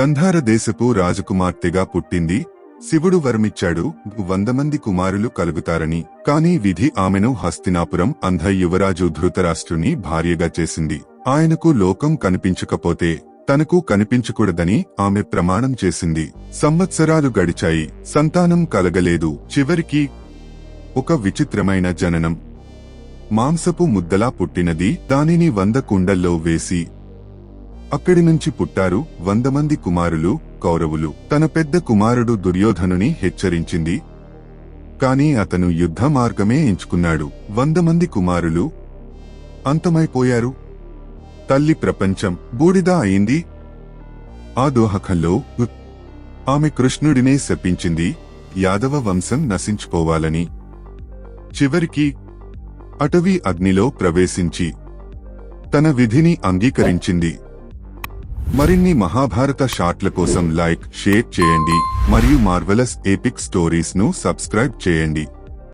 గంధార దేశపు రాజకుమార్తెగా పుట్టింది. శివుడు వరమిచ్చాడు. వంద మంది కుమారులు కలుగుతారని. కాని విధి ఆమెను హస్తినాపురం అంధ యువరాజు ధృతరాష్ట్రుని భార్యగా చేసింది. ఆయనకు లోకం కనిపించకపోతే తనకు కనిపించకూడదని ఆమె ప్రమాణం చేసింది. సంవత్సరాలు గడిచాయి. సంతానం కలగలేదు. చివరికి ఒక విచిత్రమైన జననం. మాంసపు ముద్దలా పుట్టినది. దానిని వంద కుండల్లో వేసి అక్కడి నుంచి పుట్టారు వంద మంది కుమారులు కౌరవులు. తన పెద్ద కుమారుడు దుర్యోధనుని హెచ్చరించింది. కాని అతను యుద్ధ మార్గమే ఎంచుకున్నాడు. వంద మంది కుమారులు. అంతమైపోయారు. తల్లి ప్రపంచం బూడిద అయింది. ఆ దోహకంలో ఆమె కృష్ణుడినే శపించింది. యాదవ వంశం నశించుకోవాలని చివరికి అటవీ అగ్నిలో ప్రవేశించి తన విధిని అంగీకరించింది. మరిన్ని మహాభారత షాట్ల కోసం లైక్ షేర్ చేయండి. మరియు మార్వెలస్ ఎపిక్ స్టోరీస్ను సబ్స్క్రైబ్ చేయండి.